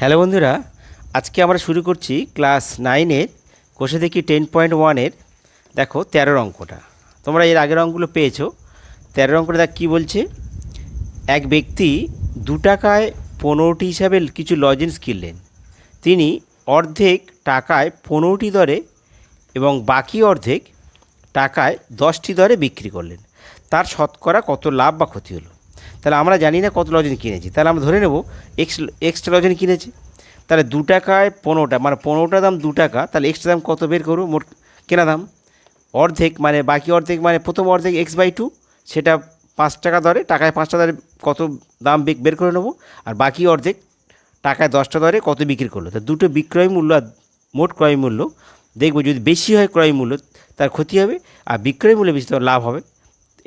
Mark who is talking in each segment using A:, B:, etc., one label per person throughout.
A: Hello বন্ধুরা, আজকে আমরা শুরু করছি ক্লাস নাইনের কোষে দেখি টেন পয়েন্ট ওয়ানের দেখো তেরোর অঙ্কটা। তোমরা এর আগের অঙ্কগুলো পেয়েছ। তেরোর অঙ্কটা দেখ কী বলছে? এক ব্যক্তি দু টাকায় পনেরোটি হিসাবে কিছু লজেন্স কিনলেন। তিনি অর্ধেক টাকায় পনেরোটি দরে এবং বাকি অর্ধেক টাকায় দশটি দরে বিক্রি করলেন। তার শতকরা কত লাভ বা ক্ষতি হলো? তাহলে আমরা জানি না কত লজেন কিনেছি। তাহলে আমরা ধরে নেব এক্স, এক্সট্রা লজেন কিনেছি। তাহলে দু টাকায় পনেরোটা মানে পনেরোটা দাম দু টাকা, তাহলে এক্সট্রা দাম কত বের করব? মোট কেনা দাম? অর্ধেক মানে বাকি অর্ধেক মানে প্রথম অর্ধেক এক্স বাই টু, সেটা পাঁচ টাকা দরে, টাকায় পাঁচটা দরে কত দাম বের করে নেব? আর বাকি অর্ধেক টাকায় দশটা দরে কত বিক্রি করল? তা দুটো বিক্রয় মূল্য আর মোট ক্রয় মূল্য, দেখব যদি বেশি হয় ক্রয় মূল্য, তার ক্ষতি হবে, আর বিক্রয় মূল্য বেশি লাভ হবে।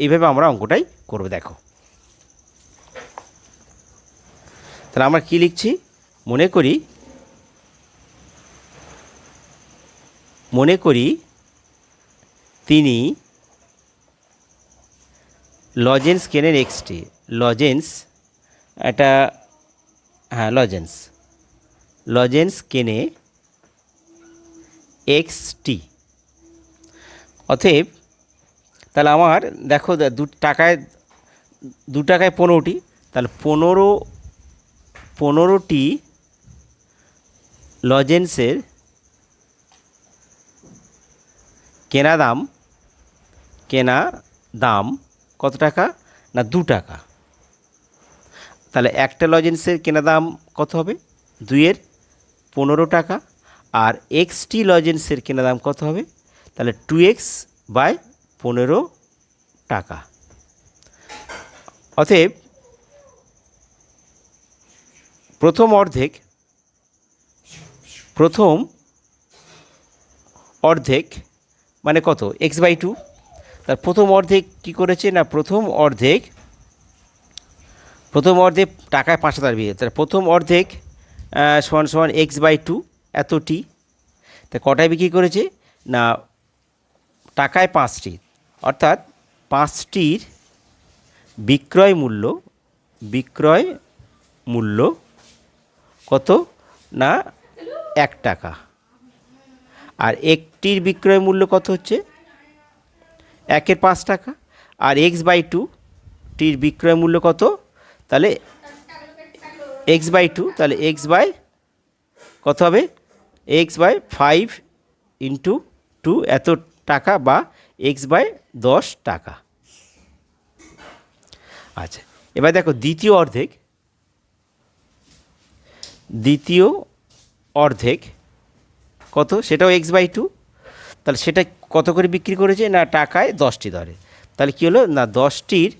A: এইভাবে আমরা অঙ্কটাই করব, দেখো। তাহলে আমরা কী লিখছি? মনে করি মনে করি তিনি লজেন্স কেনেন এক্সটি লজেন্স একটা হ্যাঁ লজেন্স লজেন্স কেনে এক্সটি অতএব, তাহলে আমার, দেখো দা- দু টাকায় দু টাকায় পনেরোটি, তাহলে পনেরো পনেরোটি লজেন্সের কেনা দাম কেনা দাম কত টাকা? না, দু টাকা। তাহলে একটা লজেন্সের কেনা দাম কত হবে? দুইয়ের পনেরো টাকা। আর এক্সটি লজেন্সের কেনা দাম কত হবে? তাহলে টু এক্স বাই পনেরো টাকা। অতএব প্রথম অর্ধেক প্রথম অর্ধেক মানে কত? এক্স বাই টু তার প্রথম অর্ধেক কী করেছে না প্রথম অর্ধেক প্রথম অর্ধেক টাকায় পাঁচ হাজার বিয়ে তার প্রথম অর্ধেক সমান সমান এক্স বাই টু এত টি তা কটায় বিক্রি করেছে? না, টাকায় পাঁচটি। অর্থাৎ পাঁচটির বিক্রয় মূল্য বিক্রয় মূল্য কত? না, এক টাকা। আর একটির বিক্রয় মূল্য কত হচ্ছে? একের পাঁচ টাকা। আর এক্স বাই টু টির বিক্রয় মূল্য কত? তাহলে এক্স বাই টু তাহলে এক্স বাই কত হবে? X by five into two এত টাকা বা এক্স বাই দশ টাকা। আচ্ছা এবার দেখো দ্বিতীয় অর্ধেক। দ্বিতীয় অর্ধেক, কত? সেটাও এক্স বাই টু তাহলে সেটা কত করে বিক্রি করেছে? না, টাকায় দশটি দরে তাহলে কী হলো? না, দশটির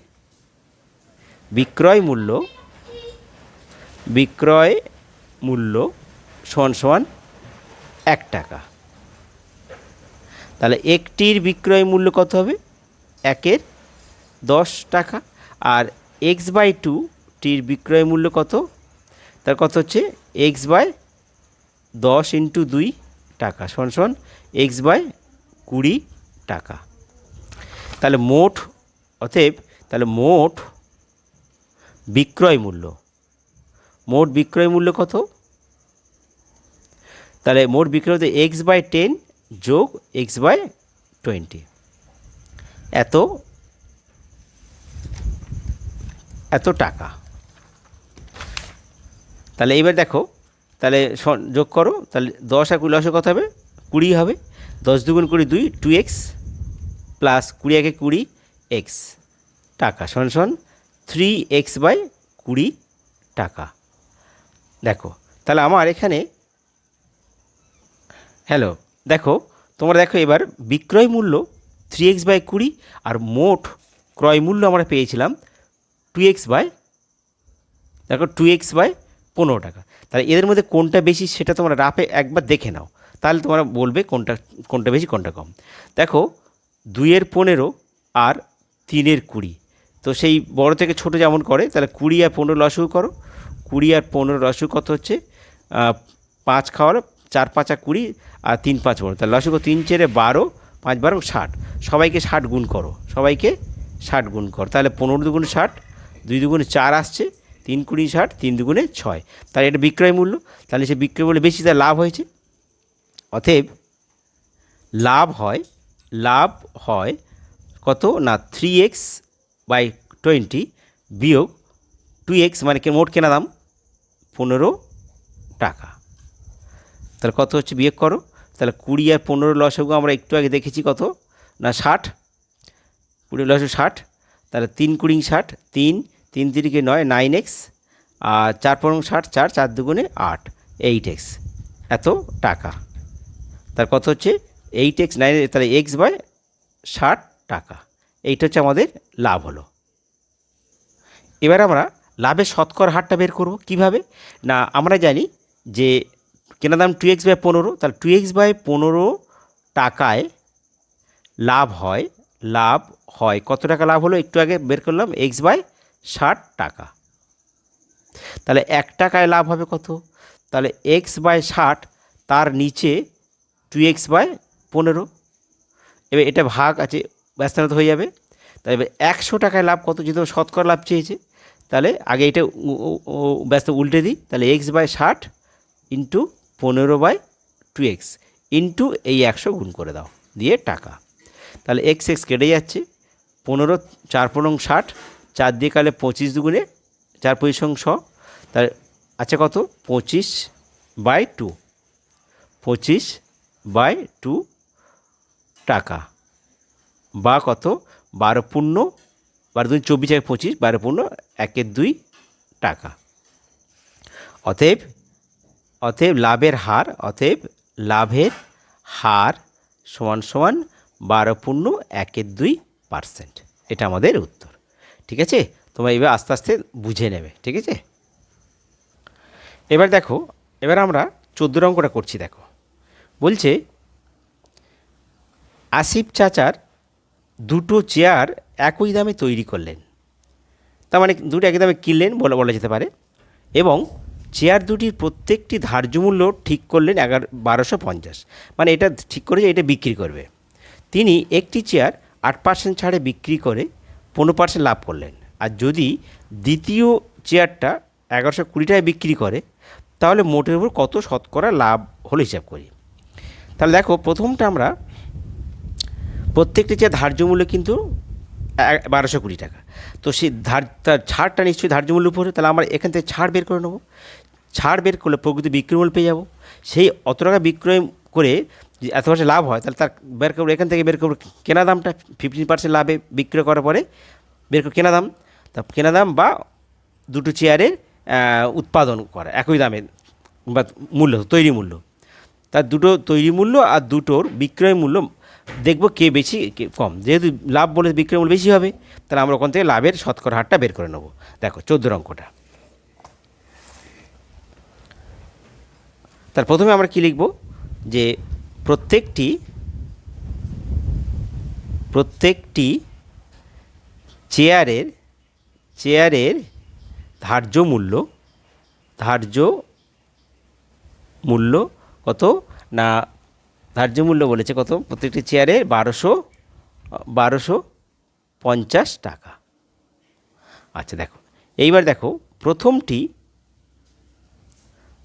A: বিক্রয় মূল্য বিক্রয় মূল্য সমান সমান এক টাকা। তাহলে একটির বিক্রয় মূল্য কত হবে? একের দশ টাকা। আর এক্স বাই টু টির বিক্রয় মূল্য কত? তার কত হচ্ছে? এক্স বাই দশ ইন্টু দুই টাকা সমান সমান এক্স বাই কুড়ি টাকা। তাহলে মোট, অতএব তাহলে মোট বিক্রয় মূল্য, মোট বিক্রয় মূল্য কত? তাহলে মোট বিক্রয় হতে এক্স বাই টেন যোগ এক্স বাই টোয়েন্টি। এত এত টাকা। তাহলে এইবার দেখো, তাহলে যোগ করো, তাহলে দশ আর কুড়ি লসে কত হবে, কুড়ি হবে, দশ দুগুণ কুড়ি দুই টু এক্স প্লাস কুড়ি একে কুড়ি এক্স টাকা, সমান সমান থ্রি এক্স বাই কুড়ি টাকা। দেখো, তাহলে আমার এখানে হ্যালো দেখো, তোমরা দেখো এবার বিক্রয় মূল্য থ্রি এক্স বাই কুড়ি আর মোট ক্রয় মূল্য আমরা পেয়েছিলাম টু এক্স বাই দেখো টু এক্স বাই পনেরো টাকা। তাহলে এদের মধ্যে কোনটা বেশি সেটা তোমরা রাফে একবার দেখে নাও। তাহলে তোমরা বলবে কোনটা কোনটা বেশি, কোনটা কম। দেখো, দুইয়ের পনেরো আর তিনের কুড়ি। তো সেই বড় থেকে ছোট যেমন করে, তাহলে কুড়ি আর পনেরো লসু করো। কুড়ি আর পনেরো লসু কত হচ্ছে? পাঁচ খাওয়ার চার, পাঁচা কুড়ি আর তিন, পাঁচ বড়। তাহলে লসু তিন, চেরে বারো, পাঁচ, বারো, ষাট। সবাইকে ষাট গুণ করো। সবাইকে ষাট গুণ করো। তাহলে পনেরো দুগুণ ষাট, দুই দুগুণ চার আসছে। তিন কুড়ি ষাট, তিন দুগুণে ছয়। তাহলে এটা বিক্রয় মূল্য। তাহলে সে বিক্রয় মূল্য বেশি তার লাভ হয়েছে। অতএব লাভ হয় লাভ হয় কত না থ্রি এক্স বাই টোয়েন্টি বিয়োগ টু এক্স মানে মোট কেনা দাম? পনেরো টাকা। তাহলে কত হচ্ছে বিয়োগ করো? তাহলে কুড়ি আর পনেরো লসগু আমরা একটু আগে দেখেছি কত? না ষাট? কুড়ি লসগু ষাট। তাহলে তিন কুড়ি ষাট, তিন তিন তিরিকে নয় নাইন এক্স আর চার পনেরো ষাট, চার চার দুগুণে আট এইট এক্স এত টাকা। তার কত হচ্ছে? এইট এক্স নাইন তাহলে এক্স বাই ষাট টাকা। এইটা হচ্ছে আমাদের লাভ হলো। এবার আমরা লাভের শতকরা হারটা বের করব কীভাবে? না, আমরা জানি যে কেনা দাম টু এক্স বাই পনেরো, তাহলে টু এক্স বাই পনেরো টাকায় লাভ হয় লাভ হয়। কত টাকা লাভ হলো? একটু আগে বের করলাম এক্স বাই ষাট টাকা। তাহলে এক টাকায় লাভ হবে কত? তাহলে এক্স বাই ষাট তার নিচে টু এক্স বাই পনেরো। এবার এটা ভাগ আছে, ব্যস্তানত হয়ে যাবে। তাহলে এবার একশো টাকায় লাভ কত? যেহেতু শতকরা লাভ চেয়েছে, তাহলে আগে এটা ব্যস্ত উল্টে দিই। তাহলে এক্স বাই ষাট ইন্টু পনেরো বাই টু এক্স ইন্টু এই একশো গুণ করে দাও, দিয়ে টাকা। তাহলে এক্স এক্স কেটে যাচ্ছে, পনেরো, চার পনেরো, ষাট চার দিয়ে কালে পঁচিশ দুগুণে চার পঁচিশ শ তার আছে কত? পঁচিশ বাই টু। পঁচিশ বাই টু টাকা। বা কত? বারো পূর্ণ, বারো দুই চব্বিশ এক পঁচিশ, বারো পূর্ণ একের দুই টাকা। অতএব অতএব লাভের হার, অতএব লাভের হার সমান সমান বারো পূর্ণ একের দুই পার্সেন্ট। এটা আমাদের উত্তর। ঠিক আছে? তোমরা এবার আস্তে আস্তে বুঝে নেবে, ঠিক আছে? এবার দেখো, এবার আমরা চোদ্দ অঙ্কটা করছি, দেখো। বলছে, আসিফ চাচার দুটো চেয়ার একই দামে তৈরি করলেন। তার মানে দুটো একই দামে কিনলেন বলা বলা যেতে পারে। এবং চেয়ার দুটির প্রত্যেকটি ধার্য মূল্য ঠিক করলেন এগারো বারোশো পঞ্চাশ। মানে এটা ঠিক করে যে এটা বিক্রি করবে। তিনি একটি চেয়ার আট পার্সেন্ট ছাড়ে বিক্রি করে পনেরো পার্সেন্ট লাভ করলেন। আর যদি দ্বিতীয় চেয়ারটা এগারোশো কুড়ি টাকায় বিক্রি করে, তাহলে মোটের উপর কত শতকরা লাভ হলো হিসাব করি। তাহলে দেখো, প্রথমটা আমরা প্রত্যেকটি চেয়ার ধার্য মূল্য কিন্তু বারোশো কুড়ি টাকা। তো সেই ধার, তার ছাড়টা নিশ্চয়ই ধার্য মূল্য উপরে তাহলে আমরা এখান থেকে ছাড় বের করে নেব। ছাড় বের করলে প্রকৃত বিক্রয় মূল্য পেয়ে যাব। সেই অত টাকা বিক্রয় করে যে এত পার্সেন্ট লাভ হয়, তাহলে তার বের করব এখান থেকে বের করব কেনা দামটা ফিফটিন পার্সেন্ট লাভে বিক্রয় করার পরে বের করব কেনা দাম, তা কেনা দাম বা দুটো চেয়ারের উৎপাদন করা, একই দামে বা মূল্য, তৈরি মূল্য। তার দুটো তৈরি মূল্য আর দুটোর বিক্রয় মূল্য দেখব কে বেশি, কে কম। যেহেতু লাভ বলে বিক্রয় মূল্য বেশি হবে, তাহলে আমরা ওখান থেকে লাভের শতকরা হারটা বের করে নেব। দেখো, চোদ্দ অঙ্কটা তার প্রথমে আমরা কি লিখব? যে প্রত্যেকটি প্রত্যেকটি চেয়ারের চেয়ারের ধার্য মূল্য ধার্য মূল্য কত? না, ধার্য মূল্য বলেছে কত? প্রত্যেকটি চেয়ারে বারোশো বারোশো পঞ্চাশ টাকা। আচ্ছা দেখো, এইবার দেখো, প্রথমটি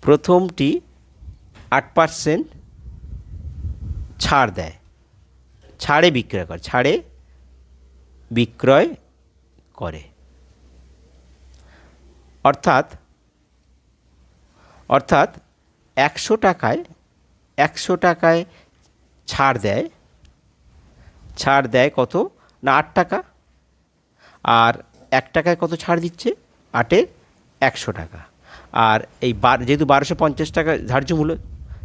A: প্রথমটি আট পার্সেন্ট ছাড় দেয়। ছাড়ে বিক্রয় করে, ছাড়ে বিক্রয় করে। অর্থাৎ অর্থাৎ একশো টাকায় একশো টাকায় ছাড় দেয়। ছাড় দেয় কত? না, আট টাকা। আর এক টাকায় কত ছাড় দিচ্ছে? আটে একশো টাকা। আর এই বার, যেহেতু বারোশো পঞ্চাশ টাকা ধার্য মূল্য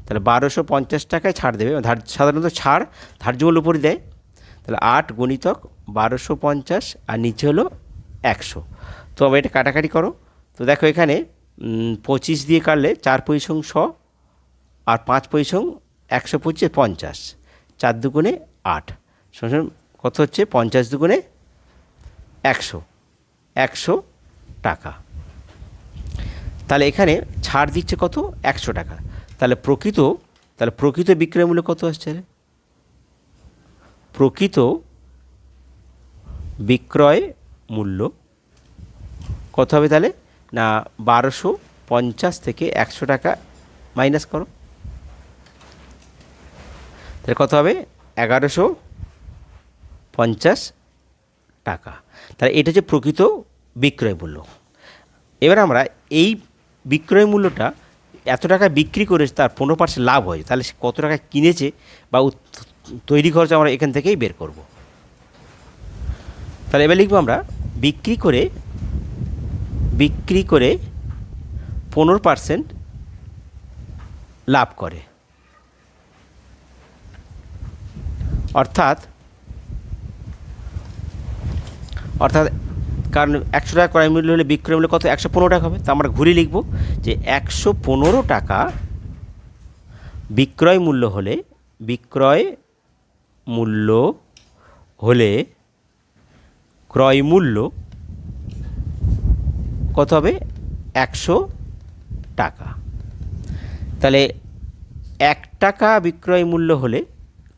A: তাহলে বারোশো পঞ্চাশ টাকায় ছাড় দেবে। ধার, সাধারণত ছাড় ধার্য মূল্য উপরে দেয়। তাহলে আট গণিতক বারোশো পঞ্চাশ আর নিচে হলো একশো। তো আবার এটা কাটাকাটি করো। তো দেখো এখানে পঁচিশ দিয়ে কাটলে চার পয়সং শ আর পাঁচ পয়সং একশো পঁচিশ পঞ্চাশ। চার দুগুণে আট। কত হচ্ছে? পঞ্চাশ দুগুণে একশো। একশো টাকা। তাহলে এখানে ছাড় দিচ্ছে কত? একশো টাকা। তাহলে প্রকৃত তাহলে প্রকৃত বিক্রয় মূল্য কত আসছে রে? প্রকৃত বিক্রয় মূল্য কত হবে তাহলে? না, বারোশো পঞ্চাশ থেকে একশো টাকা মাইনাস করো। তাহলে কত হবে? এগারোশো পঞ্চাশ টাকা। তাহলে এটা হচ্ছে প্রকৃত বিক্রয় মূল্য। এবার আমরা এই বিক্রয় মূল্যটা এত টাকা বিক্রি করে তার পনেরো পার্সেন্ট লাভ হয়েছে। তাহলে সে কত টাকা কিনেছে বা তৈরি খরচ আমরা এখান থেকেই বের করব। তাহলে এবার লিখব আমরা, বিক্রি করে বিক্রি করে পনেরো পার্সেন্ট লাভ করে। অর্থাৎ অর্থাৎ কারণ একশো টাকা ক্রয় মূল্য হলে বিক্রয় মূল্য কত? একশো পনেরো টাকা হবে। তা আমরা ঘুরে লিখব যে একশো পনেরো টাকা বিক্রয় মূল্য হলে, বিক্রয় মূল্য হলে ক্রয় মূল্য কত হবে? একশো টাকা। তাহলে এক টাকা বিক্রয় মূল্য হলে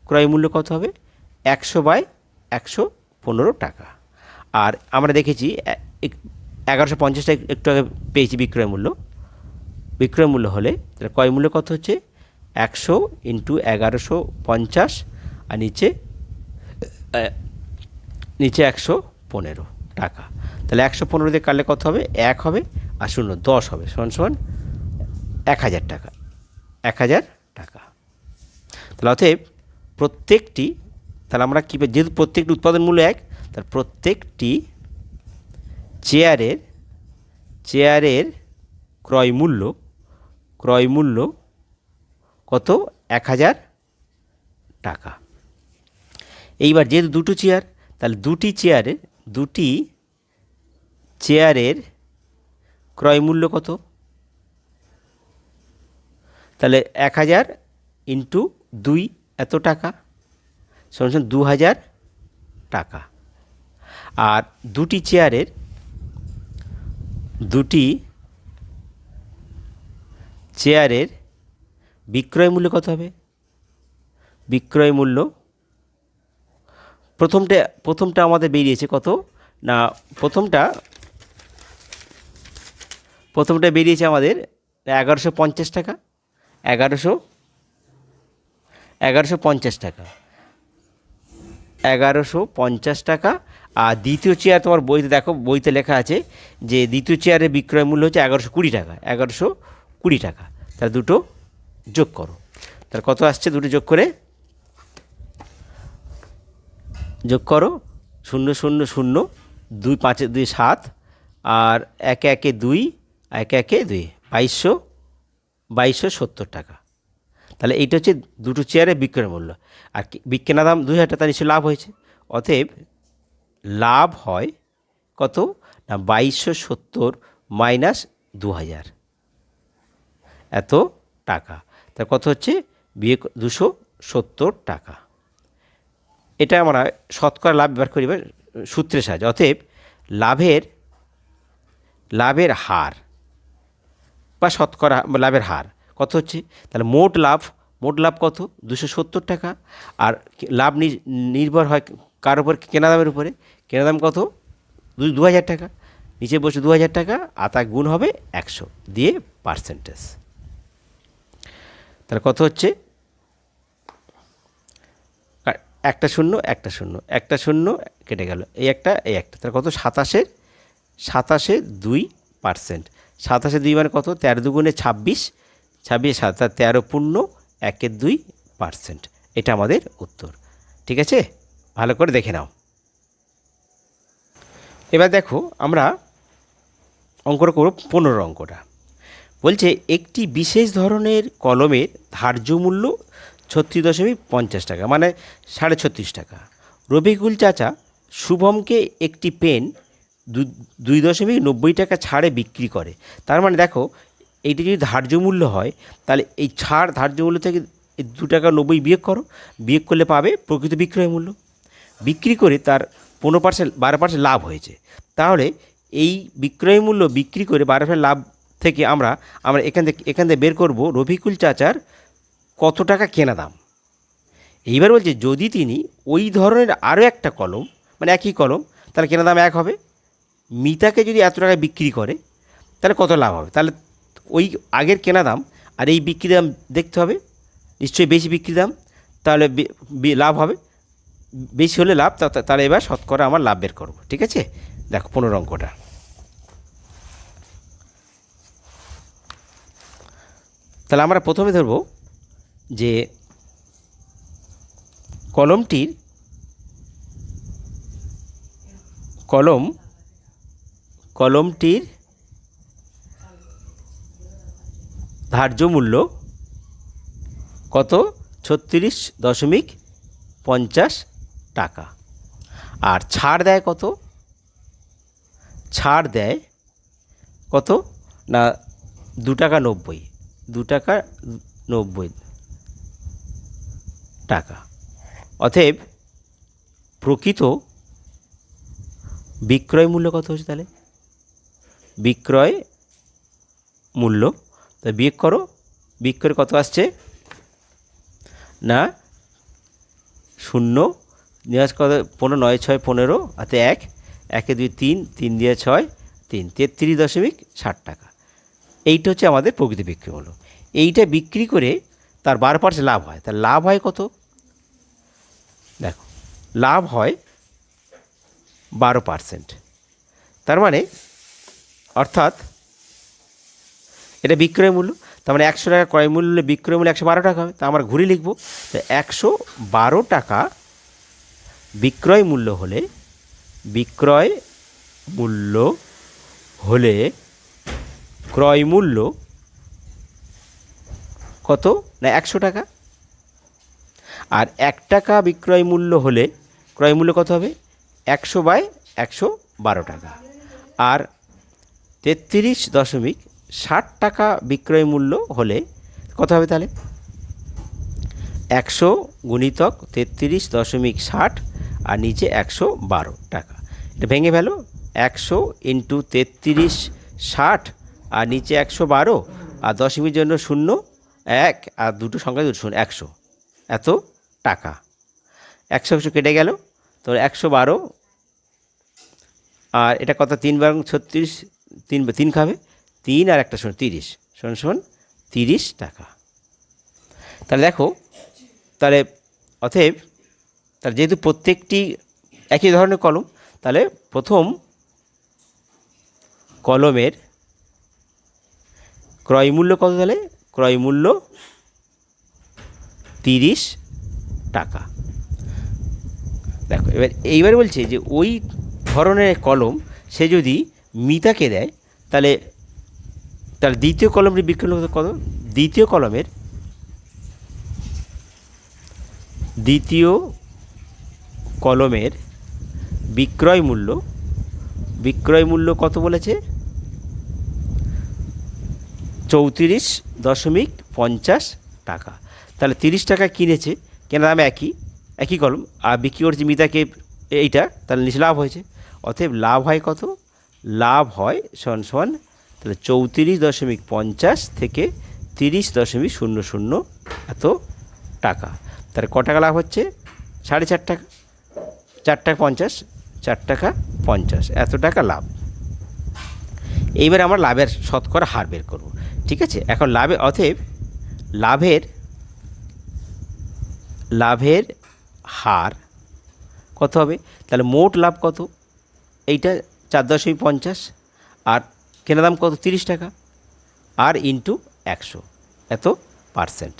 A: ক্রয় মূল্য কত হবে? একশো বাই একশো পনেরো টাকা। আর আমরা দেখেছি এগারোশো পঞ্চাশ টাকা একটু আগে পেয়েছি বিক্রয় মূল্য। বিক্রয় মূল্য হলে তাহলে ক্রয় মূল্য কত হচ্ছে? একশো ইন্টু এগারোশো পঞ্চাশ আর নিচে নিচে একশো পনেরো টাকা। তাহলে একশো পনেরো দিয়ে কাটলে কত হবে? এক হবে আর শূন্য দশ হবে, সমান সমান এক হাজার টাকা, এক হাজার টাকা। তাহলে অতএব প্রত্যেকটি, তাহলে আমরা কী যেহেতু প্রত্যেকটি উৎপাদন মূল্য এক তার প্রত্যেকটি চেয়ারের চেয়ারের ক্রয় মূল্য ক্রয় মূল্য কত? এক হাজার টাকা। এইবার যেহেতু দুটো চেয়ার, তাহলে দুটি চেয়ারে, দুটি চেয়ারের ক্রয় মূল্য কত? তাহলে এক হাজার ইন্টু দুই এত টাকা, সমান দু হাজার টাকা। আর দুটি চেয়ারের দুটি চেয়ারের বিক্রয় মূল্য কত হবে? বিক্রয় মূল্য প্রথমটা প্রথমটা আমাদের বেরিয়েছে কত? না, প্রথমটা প্রথমটা বেরিয়েছে আমাদের এগারোশো পঞ্চাশ টাকা। এগারোশো এগারোশো পঞ্চাশ টাকা। এগারোশো পঞ্চাশ টাকা আর দ্বিতীয় চেয়ার তোমার বইতে দেখো, বইতে লেখা আছে যে দ্বিতীয় চেয়ারের বিক্রয় মূল্য হচ্ছে এগারোশো কুড়ি টাকা, এগারোশো কুড়ি টাকা। তাহলে দুটো যোগ করো। তাহলে কত আসছে? দুটো যোগ করে যোগ করো, শূন্য শূন্য শূন্য, দুই, পাঁচে, দুই, সাত, আর একে একে, দুই একে একে, দুই, বাইশশো বাইশশো সত্তর টাকা। তাহলে এইটা হচ্ছে দুটো চেয়ারের বিক্রয় মূল্য। আর বিক্রেনা দাম দুই হাজার টাকা, তার নিশ্চয়ই লাভ হয়েছে। অতএব লাভ হয় কত? না, বাইশশো সত্তর মাইনাস দু হাজার এত টাকা। তা কত হচ্ছে? বিয়ে দুশো সত্তর টাকা। এটা আমরা শতকরা লাভ ব্যবহার করি সূত্রের সাহায্যে। অতএব লাভের লাভের হার বা শতকরা লাভের হার কত হচ্ছে? তাহলে মোট লাভ মোট লাভ কত? দুশো সত্তর টাকা। আর লাভ নির্ভর হয় কার উপর? কেনা দামের উপরে। কেনা দাম কত? দু হাজার টাকা। নিচে বসে দু হাজার টাকা আর তার গুণ হবে একশো দিয়ে পার্সেন্টেজ তাহলে কত হচ্ছে? একটা শূন্য একটা শূন্য একটা শূন্য কেটে গেল। এই একটা এই একটা। তাহলে কত? সাতাশের, সাতাশে দুই পার্সেন্ট সাতাশে দুই মানে কত? তেরো দুগুণে ছাব্বিশ। ছাব্বিশ সাত তার তেরো পূর্ণ একের দুই পার্সেন্ট এটা আমাদের উত্তর। ঠিক আছে? ভালো করে দেখে নাও। এবার দেখো আমরা অঙ্কটা করব পনেরো অঙ্কটা। বলছে একটি বিশেষ ধরনের কলমের ধার্য মূল্য ছত্রিশ দশমিক পঞ্চাশ টাকা মানে সাড়ে ছত্রিশ টাকা। রবিকুল চাচা শুভমকে একটি পেন দুই দশমিক নব্বই টাকা ছাড়ে বিক্রি করে। তার মানে দেখো, এইটা যদি ধার্য মূল্য হয়, তাহলে এই ছাড় ধার্য মূল্য থেকে দু টাকা নব্বই বিয়োগ করো। বিয়োগ করলে পাবে প্রকৃত বিক্রয় মূল্য। বিক্রি করে তার পনেরো পার্সেন্ট, বারো পার্সেন্ট লাভ হয়েছে। তাহলে এই বিক্রয় মূল্য বিক্রি করে বারো পার্সেন্ট লাভ থেকে আমরা আমরা এখান থেকে এখান থেকে বের করব রফিকুল চাচার কত টাকা কেনা দাম। এইবার বলছে, যদি তিনি ওই ধরনের আরও একটা কলম মানে একই কলম, তাহলে কেনা দাম এক হবে। মিতাকে যদি এত টাকায় বিক্রি করে, তাহলে কত লাভ হবে? তাহলে ওই আগের কেনা দাম আর এই বিক্রি দাম দেখতে হবে। নিশ্চয়ই বেশি বিক্রি দাম, তাহলে লাভ হবে। বেশি হলে লাভ তাহলে এবার শতকরা আমার লাভ বের করব, ঠিক আছে? দেখো পনেরো অঙ্কটা। তাহলে আমরা প্রথমে ধরব যে কলমটির কলম, কলমটির ধার্য মূল্য কত? ছত্রিশ দশমিক পঞ্চাশ টাকা। আর ছাড় দেয় কত? ছাড় দেয় কত? না, দু টাকা নব্বই। দু টাকা নব্বই টাকা। অতএব প্রকৃত বিক্রয় মূল্য কত হচ্ছে তাহলে? বিক্রয় মূল্য। তা বিয়োগ করো। করে কত আসছে? না, শূন্য নিরাশ কত পনেরো, নয়, ছয়, পনেরো, হাতে এক, একে দুই, তিন তিন দিয়ে ছয়, তিন, তেত্রিশ দশমিক ষাট টাকা। এইটা হচ্ছে আমাদের প্রকৃত বিক্রি মূল্য এইটা বিক্রি করে তার বারো পার্সেন্ট লাভ হয়। তার লাভ হয় কত? দেখো, লাভ হয় বারো পার্সেন্ট। তার মানে অর্থাৎ এটা বিক্রয় মূল্য, তার মানে একশো টাকা ক্রয় মূল্য বিক্রয় মূল্য একশো বারো টাকা হবে। তা আমরা ঘুরে লিখব, তো একশো বারো টাকা বিক্রয় মূল্য হলে, বিক্রয় মূল্য হলে ক্রয় মূল্য কত? না, একশো টাকা। আর এক টাকা বিক্রয় মূল্য হলে ক্রয় মূল্য কত হবে? একশো বাই একশো বারো টাকা। আর তেত্রিশ দশমিক ষাট টাকা বিক্রয় মূল্য হলে কত হবে তাহলে? একশো গুণিতক তেত্রিশ দশমিক ষাট আর নিচে একশো বারো টাকা। এটা ভেঙে ফেলো, একশো ইন্টু তেত্রিশ ষাট, আর নিচে একশো বারো, আর দশমীর জন্য শূন্য, এক, আর দুটো সংখ্যা দুটো, শূন্য, একশো। এত টাকা। একশো একশো কেটে গেল তো একশো বারো, আর এটা কত? তিন বার ছত্রিশ, তিন তিন খাবে? তিন আর একটা শূন্য, তিরিশ। শোন শোন তিরিশ টাকা। তাহলে দেখো, তাহলে অতএব তাহলে যেহেতু প্রত্যেকটি একই ধরনের কলম, তাহলে প্রথম কলমের ক্রয় মূল্য কত তাহলে? ক্রয় মূল্য তিরিশ টাকা। দেখো, এবার এইবার বলছে যে ওই ধরনের কলম সে যদি মিতাকে দেয়, তাহলে তার দ্বিতীয় কলমটি মূল্য কত? দ্বিতীয় কলমের দ্বিতীয় কলমের বিক্রয় মূল্য। বিক্রয় মূল্য কত বলেছে? চৌত্রিশ দশমিক পঞ্চাশ টাকা। তাহলে তিরিশ টাকা কিনেছে কেনা দাম একই একই কলম, আর বিক্রি করছে মিতাকে এইটা, তাহলে নিচে লাভ হয়েছে। অতএব লাভ হয় কত? লাভ হয় সমান সমান, তাহলে চৌত্রিশ দশমিক পঞ্চাশ থেকে তিরিশ দশমিক শূন্য শূন্য এত টাকা। তাহলে ক টাকা লাভ হচ্ছে? সাড়ে চার টাকা। চার টাকা পঞ্চাশ, চার টাকা পঞ্চাশ। এত টাকা লাভ। এইবার আমরা লাভের শতকরা হার বের করব, ঠিক আছে? এখন লাভে, অতএব লাভের লাভের হার কত হবে? তাহলে মোট লাভ কত? এইটা চার দশমিক পঞ্চাশ, আর কেনা দাম কত? তিরিশ টাকা, আর ইন্টু একশো, এত পার্সেন্ট।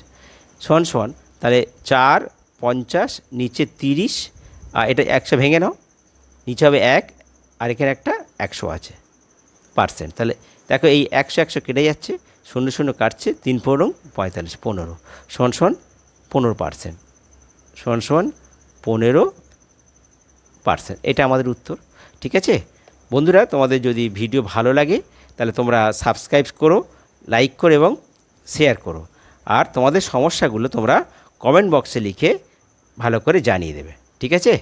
A: সমান সমান তাহলে চার পঞ্চাশ, নিচে তিরিশ আর এটা একশো ভেঙে নাও, নিচে হবে এক, আর এখানে একটা একশো আছে পার্সেন্ট তাহলে দেখো এই একশো একশো কেটে যাচ্ছে, শূন্য শূন্য কাটছে, তিন পনেরো, পঁয়তাল্লিশ, পনেরো, সমান সমান পনেরো পার্সেন্ট সমান সমান পনেরো পার্সেন্ট এটা আমাদের উত্তর, ঠিক আছে? বন্ধুরা, তোমাদের যদি ভিডিও ভালো লাগে, তাহলে তোমরা সাবস্ক্রাইব করো লাইক করো এবং শেয়ার করো। আর তোমাদের সমস্যাগুলো তোমরা কমেন্ট বক্সে লিখে ভালো করে জানিয়ে দেবে। ঠিক আছে?